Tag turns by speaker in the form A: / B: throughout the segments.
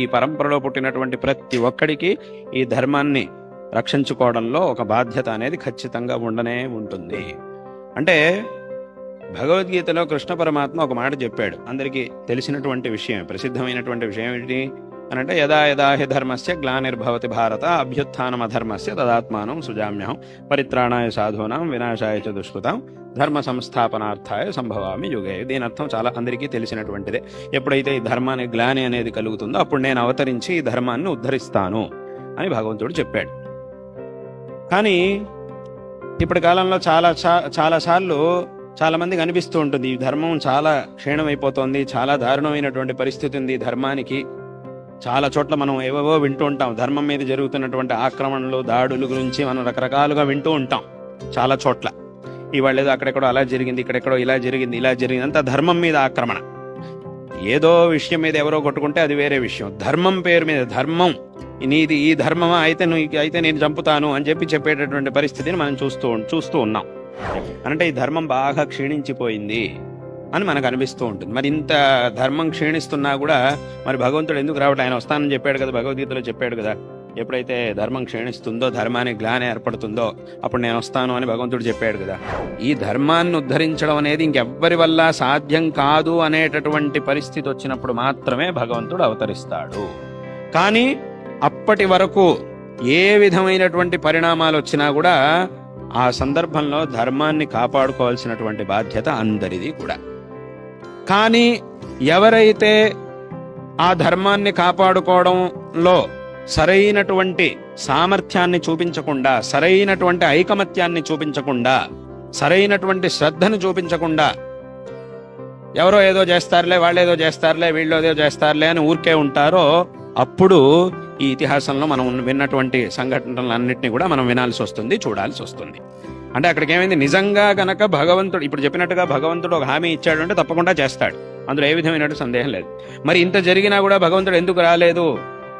A: ఈ పరంపరలో పుట్టినటువంటి ప్రతి ఒక్కడికి ఈ ధర్మాన్ని రక్షించుకోవడంలో ఒక బాధ్యత అనేది ఖచ్చితంగా ఉండనే ఉంటుంది. అంటే భగవద్గీతలో కృష్ణ పరమాత్మ ఒక మాట చెప్పాడు. అందరికీ తెలిసినటువంటి విషయం ప్రసిద్ధమైనటువంటి విషయం ఏంటి? అని అంటే యదా యదా హి ధర్మస్య గ్లానిర్భవతి భారత అభ్యుత్థానం అధర్మస్య తదాత్మానం సుజామ్యహం పరిత్రాణాయ సాధూనాం వినాశాయ చ దుష్కృతం ధర్మ సంస్థాపనార్థాయ సంభవామి యుగే. దీని అర్థం చాలా అందరికీ తెలిసినటువంటిదే. ఎప్పుడైతే ఈ ధర్మాన్ని గ్లాని అనేది కలుగుతుందో అప్పుడు నేను అవతరించి ఈ ధర్మాన్ని ఉద్ధరిస్తాను అని భగవంతుడు చెప్పాడు. కానీ ఇప్పటి కాలంలో చాలా చాలాసార్లు చాలామందికి అనిపిస్తూ ఉంటుంది ఈ ధర్మం చాలా క్షీణమైపోతోంది చాలా దారుణమైనటువంటి పరిస్థితి ఉంది ధర్మానికి. చాలా చోట్ల మనం ఏవేవో వింటూ ఉంటాం. ధర్మం మీద జరుగుతున్నటువంటి ఆక్రమణలు దాడుల గురించి మనం రకరకాలుగా వింటూ ఉంటాం. చాలా చోట్ల. ఇవాళ ఏదో అక్కడెక్కడో అలా జరిగింది ఇక్కడెక్కడో ఇలా జరిగింది ఇలా జరిగింది. అంతా ధర్మం మీద ఆక్రమణ. ఏదో విషయం మీద ఎవరో కొట్టుకుంటే అది వేరే విషయం. ధర్మం పేరు మీద ధర్మం. నీది ఈ ధర్మమా? అయితే నువ్వు అయితే నేను చంపుతాను అని చెప్పి చెప్పేటటువంటి పరిస్థితిని మనం చూస్తూ చూస్తూ ఉన్నాం. అంటే ఈ ధర్మం బాగా క్షీణించిపోయింది. అని మనకు అనిపిస్తూ ఉంటుంది. మరి ఇంత ధర్మం క్షీణిస్తున్నా కూడా మరి భగవంతుడు ఎందుకు రావట్లేదు ఆయన వస్తానని చెప్పాడు కదా భగవద్గీతలో చెప్పాడు కదా ఎప్పుడైతే ధర్మం క్షీణిస్తుందో ధర్మానికి గ్లాని ఏర్పడుతుందో అప్పుడు నేను వస్తాను అని భగవంతుడు చెప్పాడు కదా. ఈ ధర్మాన్ని ఉద్ధరించడం అనేది ఇంకెవ్వరి వల్ల సాధ్యం కాదు అనేటటువంటి పరిస్థితి వచ్చినప్పుడు మాత్రమే భగవంతుడు అవతరిస్తాడు. కానీ అప్పటి వరకు ఏ విధమైనటువంటి పరిణామాలు వచ్చినా కూడా ఆ సందర్భంలో ధర్మాన్ని కాపాడుకోవాల్సినటువంటి బాధ్యత అందరిది కూడా. కానీ ఎవరైతే ఆ ధర్మాన్ని కాపాడుకోవడంలో సరైనటువంటి సామర్థ్యాన్ని చూపించకుండా సరైనటువంటి ఐకమత్యాన్ని చూపించకుండా సరైనటువంటి శ్రద్ధను చూపించకుండా ఎవరో ఏదో చేస్తారులే వాళ్ళు ఏదో చేస్తారులే వీళ్ళు ఏదో చేస్తారులే అని ఊరికే ఉంటారో అప్పుడు ఈ ఇతిహాసంలో మనం విన్నటువంటి సంఘటనలన్నింటినీ కూడా మనం వినాల్సి వస్తుంది చూడాల్సి వస్తుంది. అంటే అక్కడికి ఏమైంది? నిజంగా గనక భగవంతుడు ఇప్పుడు చెప్పినట్టుగా భగవంతుడు ఒక హామీ ఇచ్చాడు అంటే తప్పకుండా చేస్తాడు. అందులో ఏ విధమైన సందేహం లేదు. మరి ఇంత జరిగినా కూడా భగవంతుడు ఎందుకు రాలేదు?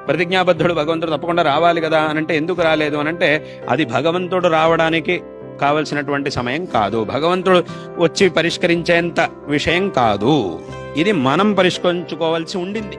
A: ప్రతిజ్ఞాబద్ధుడు భగవంతుడు తప్పకుండా రావాలి కదా అని అంటే ఎందుకు రాలేదు అని అంటే అది భగవంతుడు రావడానికి కావలసినటువంటి సమయం కాదు. భగవంతుడు వచ్చి పరిష్కరించేంత విషయం కాదు. ఇది మనం పరిష్కరించుకోవాల్సి ఉండింది.